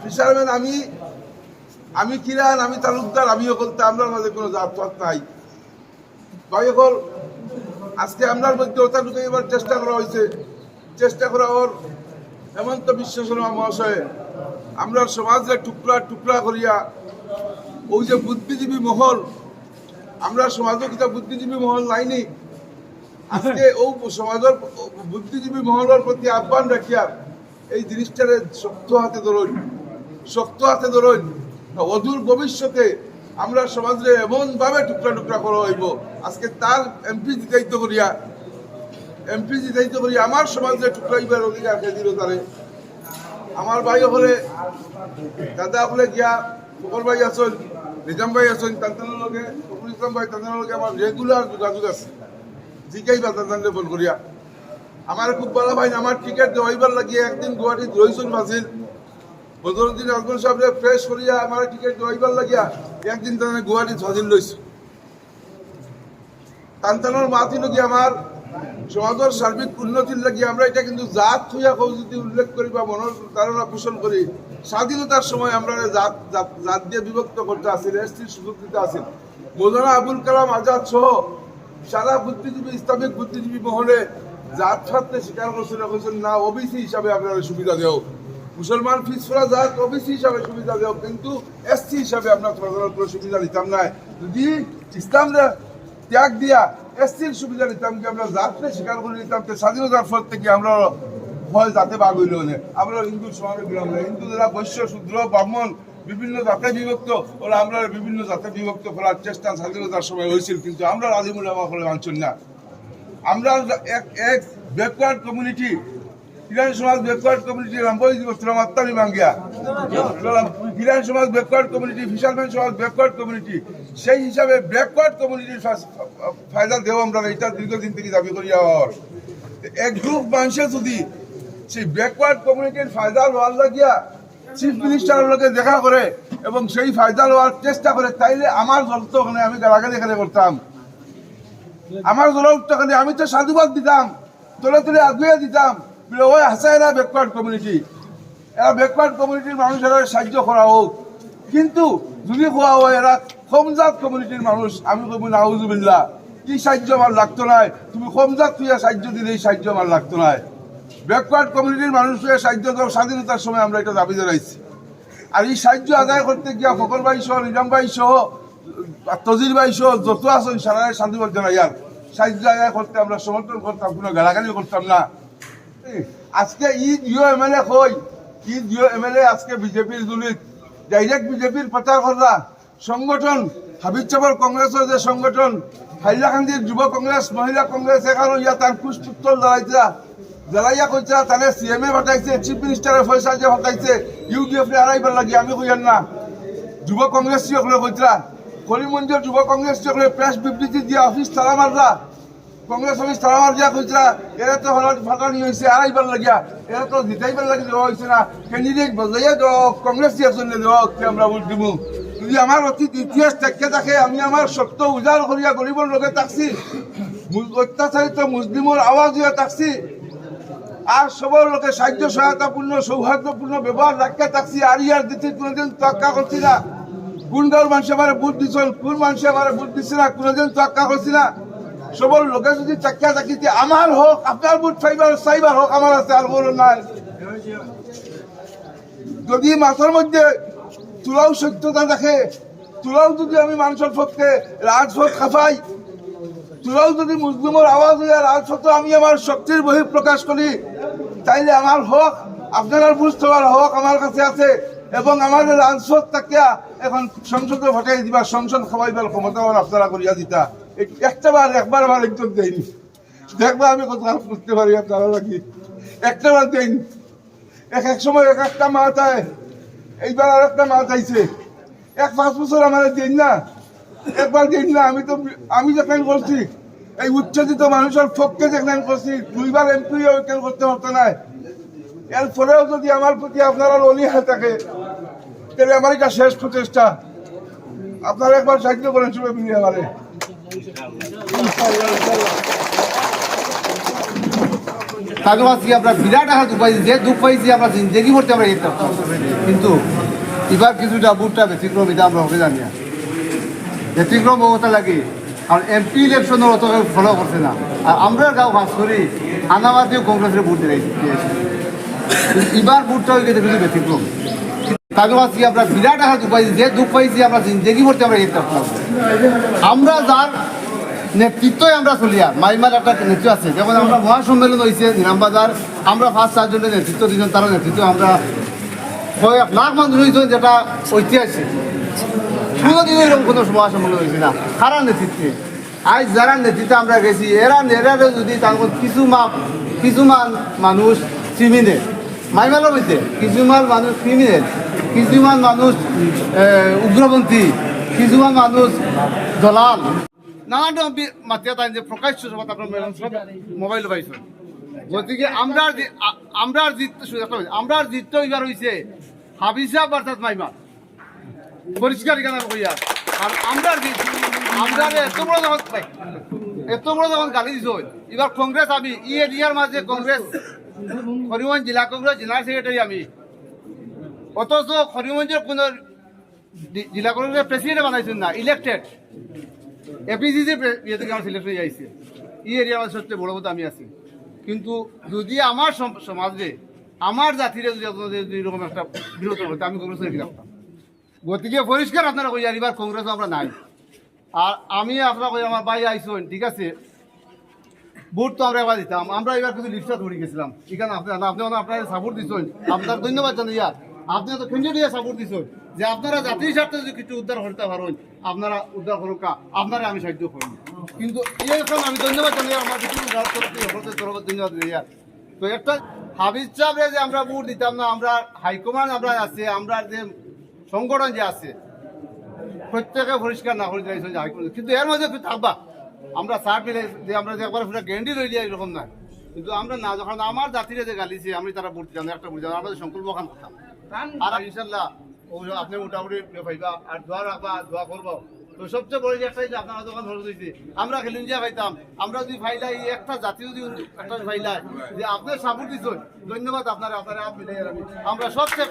Fisherman আমি আমি কিরান, আমি তালুকদার, আমিও বলতে আমরা মাঝে কোনো জাত পাত নাই। ভাই হল আজকে আপনার মধ্যে ওটা ঢুকে এবার চেষ্টা করা হয়েছে। চেষ্টা করা ওর হেমন্ত বিশ্ব শর্মা মহাশয় আমরা সমাজে টুকরা টুকরা করিয়া ওই যে বুদ্ধিজীবী মহল, আমরা সমাজে কিতা বুদ্ধিজীবী মহল নাইনি। আজকে ও সমাজের বুদ্ধিজীবী মহলের প্রতি আহ্বান রাখিয়া এই জিনিসটারে শক্ত হাতে ধরুন, শক্ত হাতে ধরুন। অদূর ভবিষ্যতে আমরা সমাজে এমন ভাবে টুকরা টুকরা করা হইব। আজকে তার এমপি জিতাইত করিয়া এমপি জিতাইত করিয়া আমার সমাজে টুকরা হইবার অধিকার কে দিল তারে? আমার ভাই হলে দাদা হলে গিয়া ফকর ভাই আছেন, নিজাম ভাই আছেন তান্তানের লগে ফকরুল ইসলাম ভাই তান্তানের লগে আমার রেগুলার যোগাযোগ আছে। জিকাই বা তান্তানরে ফোন করিয়া। আমার খুব ভালো ভাই, আমার টিকিট দেওয়াইবার লাগিয়ে একদিন গুয়াহাটিত রইছুন ফাঁসিল বদরুদ্দিন আজমল সাহেবরে ফ্রেশ করিয়া আমার টিকিট দেওয়াইবার লাগিয়া একদিন তাদের গুয়াহাটিত ফাঁসিল লইছে তান্তানোর মাতি লগি আমার সমাজের সার্বিক উন্নতির লাগি আমরা এটা কিন্তু জাত থুয়া কৌ যদি উল্লেখ করি বা মনের ধারণা পোষণ করি, স্বাধীনতার সময় আমরা জাত জাত দিয়ে বিভক্ত করতে আসিল এসটির সুযোগ দিতে আসিল। মৌলানা আবুল কালাম আজাদ সহ সারা বুদ্ধিজীবী, ইসলামিক বুদ্ধিজীবী মহলে জাত ছাড়তে স্বীকার করছিল বলছেন না ওবিসি হিসাবে আপনারা সুবিধা দেও মুসলমান ফিসফরা জাত ওবিসি হিসাবে সুবিধা দেও কিন্তু এসসি হিসাবে সরকারের কোনো সুবিধা নিতাম না। যদি ইসলামরা ত্যাগ দিয়া এসসির সুবিধা নিতাম কি আমরা জাতকে স্বীকার করে নিতাম? স্বাধীনতার পর থেকে আমরা ভয় জাতে বাগ হইল আমরা হিন্দু সমাজে গেলাম না। হিন্দু যারা বৈশ্য, শূদ্র, ব্রাহ্মণ, বিভিন্ন জাতে বিভক্ত, ওরা আমরা বিভিন্ন জাতে বিভক্ত করার চেষ্টা স্বাধীনতার সময় হয়েছিল, কিন্তু আমরা রাজিমুল আমা করে মানছেন না। আমরা এক ব্যাকওয়ার্ড কমিউনিটি কিরান সমাজ ব্যাকওয়ার্ড কমিউনিটি রামবই দিবসরাম আত্মানি মাঙ্গিয়া কিরান সমাজ ব্যাকওয়ার্ড কমিউনিটি ফিশারম্যান সমাজ ব্যাকওয়ার্ড কমিউনিটি সেই হিসাবে ব্যাকওয়ার্ড কমিউনিটির ফায়দা দেও আমরা এটা দীর্ঘদিন থেকে দাবি করি আর এক গ্রুপ মানুষে যদি সেই ব্যাকওয়ার্ড কমিউনিটির ফায়দা লওয়ার লাগিয়া চিফ মিনিস্টারের লোকে দেখা করে এবং সেই ফায়দা লওয়ার চেষ্টা করে, তাইলে আমার দল তো ওখানে আমি গালাগালি এখানে করতাম। আমার দলটাকে আমি তো সাধুবাদ দিতাম, তোলে তোলে আগুয়ে দিতাম। ওই হাসা এরা ব্যাকওয়ার্ড কমিউনিটি এরা ব্যাকওয়ার্ড কমিউনিটির মানুষেরা সাহায্য করা হোক। কিন্তু যদি কোয়া হয়, এরা কমজাত কমিউনিটির মানুষ। আমি কব নাউজুবিল্লা কি সাহায্য আমার লাগতো নাই তুমি কমজাত তুই সাহায্য দিলে, এই সাহায্য আমার লাগতো নাই ব্যাকওয়ার্ড কমিউনিটির মানুষকে সাহায্য দেওয়া স্বাধীনতার সময় আমরা এটা দাবি জানাইছি। আর এই সাহায্য আদায় করতে গিয়া ফকর ভাই সহ, নিজাম ভাই সহ তজির ভাই সহ যত আছেন সারা শান্তি শান্তিবাদ জানাইয়ার সাহায্য করতে আমরা সমর্থন করতাম, কোনো গালাগালি করতাম না। আজকে ই জিও এমএলএ কই? ই জিও এমএলএ আজকে বিজেপির দুলিত ডাইরেক্ট বিজেপির প্রচার করলা সংগঠন হাবিজ চাপর কংগ্রেসের যে সংগঠন হাইলাকান্দির যুব কংগ্রেস মহিলা কংগ্রেস এখানে ইয়া তার কুশপুত্তর জ্বালাইছা জ্বালাইয়া কইছা তাহলে সিএমএ হটাইছে, চিফ মিনিস্টারের পয়সা যে হটাইছে ইউডিএফ এ আড়াইবার লাগি আমি কইয়ার না। যুব কংগ্রেস সকলে কইতরা করিমগঞ্জের যুব কংগ্রেস প্রেস বিবৃতি দিয়া অফিস তালা মারলা, কংগ্রেস অফিস তালা মার দিয়া কইতরা এরা তো ফাটানি হয়েছে আড়াইবার লাগিয়া, এরা তো জিতাইবার লাগি দেওয়া হয়েছে না। ক্যান্ডিডেট বজাইয়া দেওয়া কংগ্রেস দিয়া চলে দেওয়া আমরা ভোট দিব। যদি আমার অতীত ইতিহাস থাকে থাকে, আমি আমার সত্য উজাড় করিয়া গরিবর লোকে থাকছি অত্যাচারিত মুসলিমর আওয়াজ হইয়া থাকছি, আর সবার লোকে সাহায্য সহায়তাপূর্ণ, সৌহার্দ্যপূর্ণ ব্যবহার রাখতে থাকছি, আর ইয়ার দিতে কোনোদিন তোয়াক্কা করছি না। কোন গাঁর মানুষ আমার বুট দিচ্ছেন কোন মানুষ আমার বুট দিচ্ছে না, কোনোদিন তোয়াক্কা করছি না। সবার লোকে যদি চাক্কা চাকিতে আমার হোক, আপনার বুট ফাইবার সাইবার হোক, আমার আছে, আর কোনো নাই যদি মাথার মধ্যে তুলাও সত্যতা দেখে, তুলাও যদি আমি মানুষের পক্ষে রাজপথ খাফাই তোরাও যদি মুসলিমের আওয়াজ হইয়া রাজপথ আমি আমার শক্তির বহি প্রকাশ করি, তাইলে আমার হক, আপনার বুঝতে হক আমার কাছে আছে। এবং আমাদের রাজপথ তাকিয়া এখন সংসদে ভটাই দিবা, সংসদ খাওয়াইবার ক্ষমতা আপনারা করিয়া দিতা। একটা বার, একবার আমার একজন দেয়নি দেখবা আমি কথা বুঝতে পারি, আপনারা লাগি একটা বার দেয়নি এক এক সময় এক একটা মাত আয়। এইবার আর একটা মাত আইছে। এক পাঁচ বছর আমার দিন না। একবার দিন না, আমি তো, আমি যেখানে করছি? এই উচ্ছেদিত মানুষের পক্ষে যেখানে করছি? দুইবার এমপি করতে পারতো না? এরপরেও যদি আমার প্রতি আপনারা অনীহা থাকে তাহলে আমার এটা শেষ প্রচেষ্টা। আপনারা একবার সাহায্য করেন শুভে মিলিয়ে আমারে আমরা যে কিন্তু কিছুটা বুটটা এটা অত না। গাঁও কংগ্রেসের ভোট দিয়ে দিয়েছে। এবার ভোটটা হয়ে গেছে কিছু ব্যতিক্রম। তাদের আজকে আমরা বিরাট একটা দুঃখ পাইছি যে দুঃখ পাইছি আমরা জিন্দগি ভরতে আমরা এই আমরা যার নেতৃত্বই আমরা চলি আর, মাইমার একটা নেতৃত্ব আছে। যেমন আমরা মহাসম্মেলন হয়েছে নিলামবাজার আমরা ফার্স্ট চারজনের নেতৃত্ব দিয়েছেন তারা নেতৃত্ব, আমরা কয়েক লাখ মানুষ হয়েছেন যেটা ঐতিহাসিক। কোনোদিন এরকম কোনো মহাসম্মেলন হয়েছে না। কারা নেতৃত্বে। আজ যারা নেতৃত্বে আমরা গেছি, এরা এরা যদি তার কিছুমান কিছুমান মানুষ ক্রিমিনেল মাইমালের মধ্যে কিছুমান মানুষ ক্রিমিনেল কিছুমান মানুষ উগ্রপন্থী, কিছুমান মানুষ দলাল। নানান মাতিয়া তাই যে প্রকাশ্য সভা আপনার মোবাইল পাইছো। গতিকে আমরা আমরা আমরা জিত এবার হয়েছে হাবিসা অর্থাৎ মাইমা পরিষ্কার কেন কইয়া আর আমরা আমরা এত বড় যখন এত বড় যখন গালি দিছ এবার কংগ্রেস আমি ই এরিয়ার মাঝে কংগ্রেস করিমগঞ্জ জেলা কংগ্রেস জেনারেল সেক্রেটারি আমি অথচ করিমগঞ্জের কোন জেলা কংগ্রেসের প্রেসিডেন্ট বানাইছেন না ইলেক্টেড এপিসিসি ইয়ে থেকে আমার সিলেক্ট যাইছে। এই এরিয়া আমার সবচেয়ে বড় কথা আমি আছি। কিন্তু যদি আমার সম- সমাজে, আমার জাতিরে যদি এরকম একটা বিরত হতো আমি কংগ্রেসের কি গতিকে পরিষ্কার আপনারা কই আর কংগ্রেস আমরা নাই। আর আমি আপনারা কই আমার ভাই আইসুন, ঠিক আছে? ভোট তো আমরা এবার দিতাম। আমরা এবার কিছু লিস্টটা ধরে গেছিলাম। এখানে আপনার আপনি আপনার সাপোর্ট দিচ্ছেন আপনার ধন্যবাদ জানাই আপনি তো দিয়ে সাপোর্ট দিচ্ছেন যে আপনারা জাতির স্বার্থে যদি কিছু উদ্ধার করতে পারেন, আপনারা উদ্ধার করুক আপনারা আমি সাহায্য করি কিন্তু এখন আমি ধন্যবাদ জানাই, আমার কিছু তরফ ধন্যবাদ তো একটা হাবিজ সাহেবরে যে আমরা ভোট দিতাম না, আমরা হাইকমান্ড আমরা আছে, আমরা যে সংগঠন যে আছে, প্রত্যেকে পরিষ্কার না করে হাইকোর্ট কিন্তু এর মধ্যে থাকবা? আমরা সার পেলে যে আমরা যে একবার গ্যান্ডি লই লিয়া এরকম না। কিন্তু আমরা না, যখন আমার জাতিরে যে গালিছে, আমি তারা ভোট দিতাম একটা বুঝ জানি আমাদের সংকল্প খান আপনি মোটামুটি পাইবা আর দোয়া রাখবা, দোয়া করব। তো সবচেয়ে বড় যে একটাই আপনারা দোকান ধরে দিয়েছি, আমরা খেলুঞ্জিয়া খাইতাম। আমরা যদি ফাইলাই একটা জাতি যদি একটা ফাইলাই যে আপনার সাপোর্ট দিচ্ছেন ধন্যবাদ আপনারা আপনারা আমরা সবচেয়ে